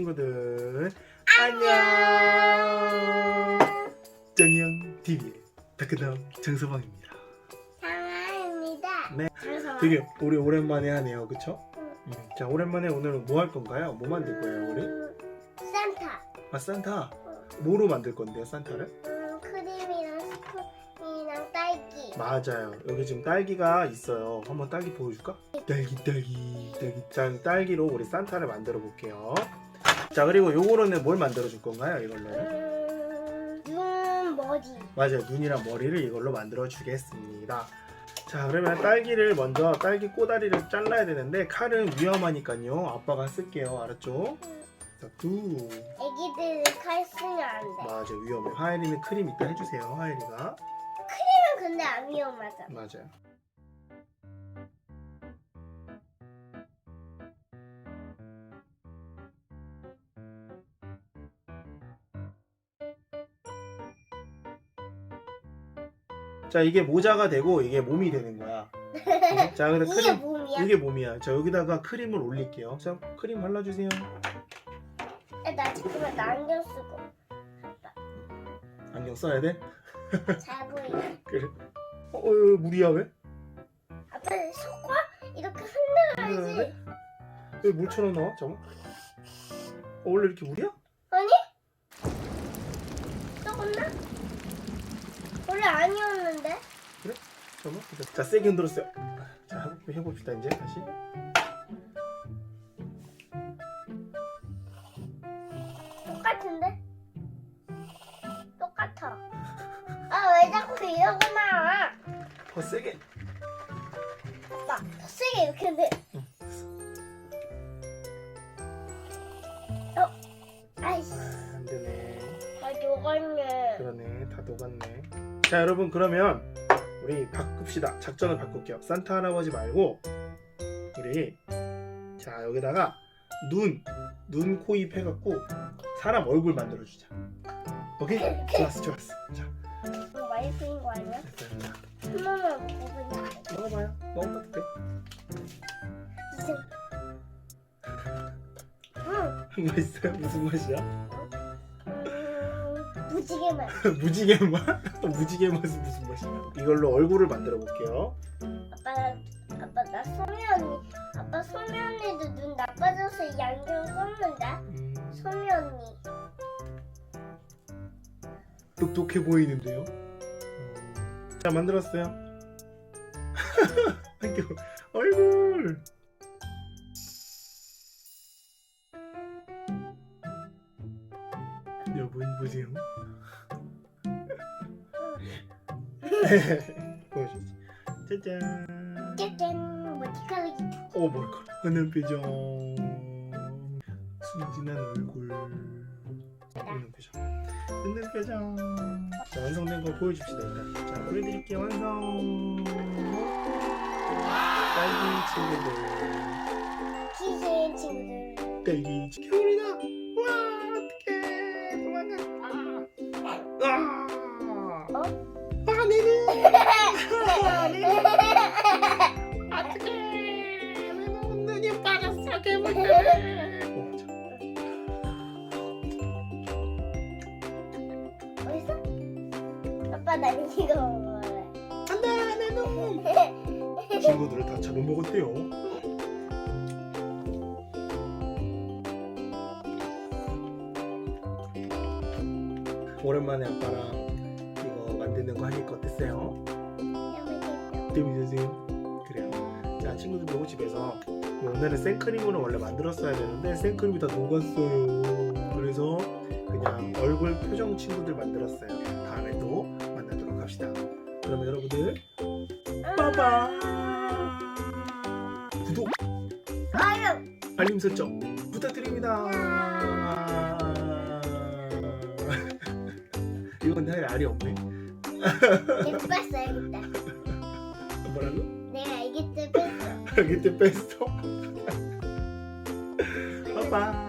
친구들 안녕 정이형 TV의 백근남 정서방입니다 상아입니다. 네. 그래서 되게 우리 오랜만에 하네요 그쵸? 응. 음, 자 오랜만에 오늘은 뭐 할 건가요? 뭐 만들 거예요 우리? 음, 산타. 아 산타 응. 뭐로 만들 건데요 산타를? 음, 크림이랑 스푼이랑 딸기. 맞아요 여기 지금 딸기가 있어요 한번 딸기 보여줄까? 딸기 딸기 딸기 자 딸기로 우리 산타를 만들어 볼게요 자 그리고 요거로는 뭘 만들어 줄 건가요 이걸로는? 음, 눈 머리. 맞아요. 눈이랑 머리를 이걸로 만들어 주겠습니다. 자, 그러면 딸기를 먼저 딸기 꼬다리를 잘라야 되는데 칼은 위험하니까요. 아빠가 쓸게요. 알았죠? 음, 자, 두. 애기들은 칼 쓰면 안 돼. 맞아, 위험해. 하엘이는 크림 이따 해주세요. 하엘이가. 크림은 근데 안 위험하잖아. 맞아요. 자, 이게 모자가 되고 이게 몸이 되는 거야. 그죠? 자, 근데 이게 크림 몸이야? 이게 몸이야. 자, 여기다가 크림을 올릴게요. 자, 크림 발라주세요. 야, 나 잠깐만 나 안경 쓰고. 안경 써야 돼? 잘 보이네. 그래. 어, 어, 물이야 왜? 아빠 속과 이렇게 네. 흔들어야지. 왜 물처럼 나와? 잠깐. 어, 원래 이렇게 물이야? 아니? 썩었나? 원래 아니었는데? 잠깐만. 자, 세게 흔들었어요. 자, 한번 해봅시다 이제 다시. 똑같은데? 똑같아. 아, 왜 자꾸 이러고 나와? 더 세게. 아빠, 더 세게 이렇게 돼. 응. 어? 아이씨, 아, 안 되네. 아, 녹았네. 그러네. 다 녹았네. 자, 여러분 그러면 우리 바꿉시다. 작전을 바꿀게요. 산타 할아버지 말고 우리 자 여기다가 눈, 눈, 코, 입 해갖고 사람 얼굴 만들어주자. 오케이? 좋았어, 좋았어. 자, 이거 많이 쓰인 거 아니야? 한 번만 먹어보자. 먹어봐요. 먹어봐도 돼. 이제. 응, 맛있어요? 무슨 맛이야? 음, 무지개 맛. 무지개 맛? 무지개 맛은 무슨 맛이야? 이걸로 얼굴을 만들어 볼게요. 아빠, 아빠 나 소미 언니, 아빠 소미 언니도 눈 나빠져서 이 안경 썼는데. 음, 소미 언니. 똑똑해 보이는데요? 어, 자, 만들었어요. 얼굴. 여러 보세요. 보여주지. 짜잔. 짜잔, 머리카락이 어 뭘까? 하는 표정. 순진한 얼굴. 웃는 표정. 웃는 표정. 자 완성된 거 보여줍시다 일단. 자 보여드릴게요 완성. 딸기 친구들. 귀신 친구들. 딸기 친- 겨울 빠졌어 괴물 때문에. 어? 아빠 나 이거 먹을래. 안돼 내 눈. 친구들을 다 잡아먹었대요. 오랜만에 아빠랑 이거 만드는 거 하니까 어땠어요? 그래요. 자 친구들 보고 집에서 오늘은 생크림으로 원래 만들었어야 되는데 생크림이 다 녹았어요. 그래서 그냥 얼굴 표정 친구들 만들었어요. 다음에 또 만나도록 합시다. 그러면 여러분들 빠바 구독 아유. 알림 설정 부탁드립니다 이건 할 알이 없네 내가 뺐어, 애기 때. 뭐라고? 내가 애기 때 Lagi pesto. Papa.